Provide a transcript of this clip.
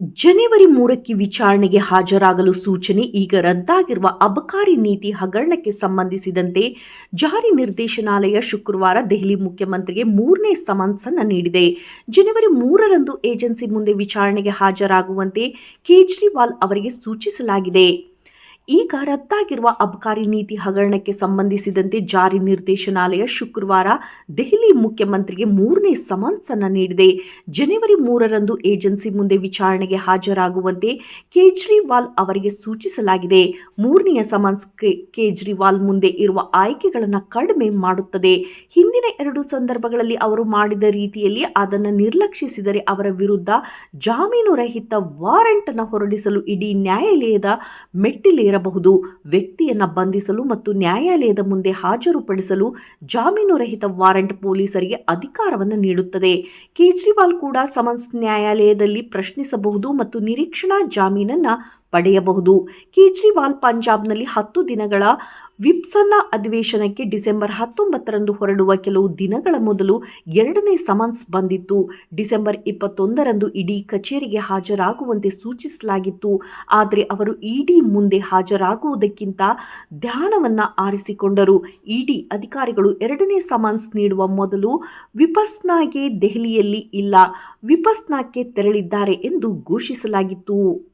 ಜನವರಿ ಮೂರಕ್ಕೆ ವಿಚಾರಣೆಗೆ ಹಾಜರಾಗಲು ಸೂಚನೆ ಈಗ ರದ್ದಾಗಿರುವ ಅಬಕಾರಿ ನೀತಿ ಹಗರಣಕ್ಕೆ ಸಂಬಂಧಿಸಿದಂತೆ ಜಾರಿ ನಿರ್ದೇಶನಾಲಯ ಶುಕ್ರವಾರ ದೆಹಲಿ ಮುಖ್ಯಮಂತ್ರಿಗೆ ಮೂರನೇ ಸಮನ್ಸ್ ಅನ್ನು ನೀಡಿದೆ. ಜನವರಿ ಮೂರರಂದು ಏಜೆನ್ಸಿ ಮುಂದೆ ವಿಚಾರಣೆಗೆ ಹಾಜರಾಗುವಂತೆ ಕೇಜ್ರಿವಾಲ್ ಅವರಿಗೆ ಸೂಚಿಸಲಾಗಿದೆ. ಈಗ ರದ್ದಾಗಿರುವ ಅಬಕಾರಿ ನೀತಿ ಹಗರಣಕ್ಕೆ ಸಂಬಂಧಿಸಿದಂತೆ ಜಾರಿ ನಿರ್ದೇಶನಾಲಯ ಶುಕ್ರವಾರ ದೆಹಲಿ ಮುಖ್ಯಮಂತ್ರಿಗೆ ಮೂರನೇ ಸಮನ್ಸ್ ಅನ್ನು ನೀಡಿದೆ. ಜನವರಿ ಮೂರರಂದು ಏಜೆನ್ಸಿ ಮುಂದೆ ವಿಚಾರಣೆಗೆ ಹಾಜರಾಗುವಂತೆ ಕೇಜ್ರಿವಾಲ್ ಅವರಿಗೆ ಸೂಚಿಸಲಾಗಿದೆ. ಮೂರನೆಯ ಸಮನ್ಸ್ ಕೇಜ್ರಿವಾಲ್ ಮುಂದೆ ಇರುವ ಆಯ್ಕೆಗಳನ್ನು ಕಡಿಮೆ ಮಾಡುತ್ತದೆ. ಹಿಂದಿನ ಎರಡು ಸಂದರ್ಭಗಳಲ್ಲಿ ಅವರು ಮಾಡಿದ ರೀತಿಯಲ್ಲಿ ಅದನ್ನು ನಿರ್ಲಕ್ಷಿಸಿದರೆ ಅವರ ವಿರುದ್ಧ ಜಾಮೀನು ರಹಿತ ವಾರೆಂಟ್ ಅನ್ನು ಹೊರಡಿಸಲು ಇಡೀ ನ್ಯಾಯಾಲಯದ ಮೆಟ್ಟಿಲೇರಬಹುದು ವ್ಯಕ್ತಿಯನ್ನು ಬಂಧಿಸಲು ಮತ್ತು ನ್ಯಾಯಾಲಯದ ಮುಂದೆ ಹಾಜರುಪಡಿಸಲು ಜಾಮೀನು ರಹಿತ ವಾರೆಂಟ್ ಪೊಲೀಸರಿಗೆ ಅಧಿಕಾರವನ್ನು ನೀಡುತ್ತದೆ. ಕೇಜ್ರಿವಾಲ್ ಕೂಡ ಸಮನ್ಸ್ ನ್ಯಾಯಾಲಯದಲ್ಲಿ ಪ್ರಶ್ನಿಸಬಹುದು ಮತ್ತು ನಿರೀಕ್ಷಣಾ ಜಾಮೀನನ್ನ ಪಡೆಯಬಹುದು. ಕೇಜ್ರಿವಾಲ್ ಪಂಜಾಬ್ನಲ್ಲಿ ಹತ್ತು ದಿನಗಳ ವಿಪ್ಸನ್ನ ಅಧಿವೇಶನಕ್ಕೆ ಡಿಸೆಂಬರ್ ಹತ್ತೊಂಬತ್ತರಂದು ಹೊರಡುವ ಕೆಲವು ದಿನಗಳ ಮೊದಲು ಎರಡನೇ ಸಮನ್ಸ್ ಬಂದಿತ್ತು. ಡಿಸೆಂಬರ್ ಇಪ್ಪತ್ತೊಂದರಂದು ಇಡಿ ಕಚೇರಿಗೆ ಹಾಜರಾಗುವಂತೆ ಸೂಚಿಸಲಾಗಿತ್ತು. ಆದರೆ ಅವರು ಇಡಿ ಮುಂದೆ ಹಾಜರಾಗುವುದಕ್ಕಿಂತ ಧ್ಯಾನವನ್ನು ಆರಿಸಿಕೊಂಡರು. ಇಡಿ ಅಧಿಕಾರಿಗಳು ಎರಡನೇ ಸಮನ್ಸ್ ನೀಡುವ ಮೊದಲು ವಿಪಸ್ನಾಗೆ ದೆಹಲಿಯಲ್ಲಿ ಇಲ್ಲ. ವಿಪಸ್ನಾಕ್ಕೆ ತೆರಳಿದ್ದಾರೆ ಎಂದು ಘೋಷಿಸಲಾಗಿತ್ತು.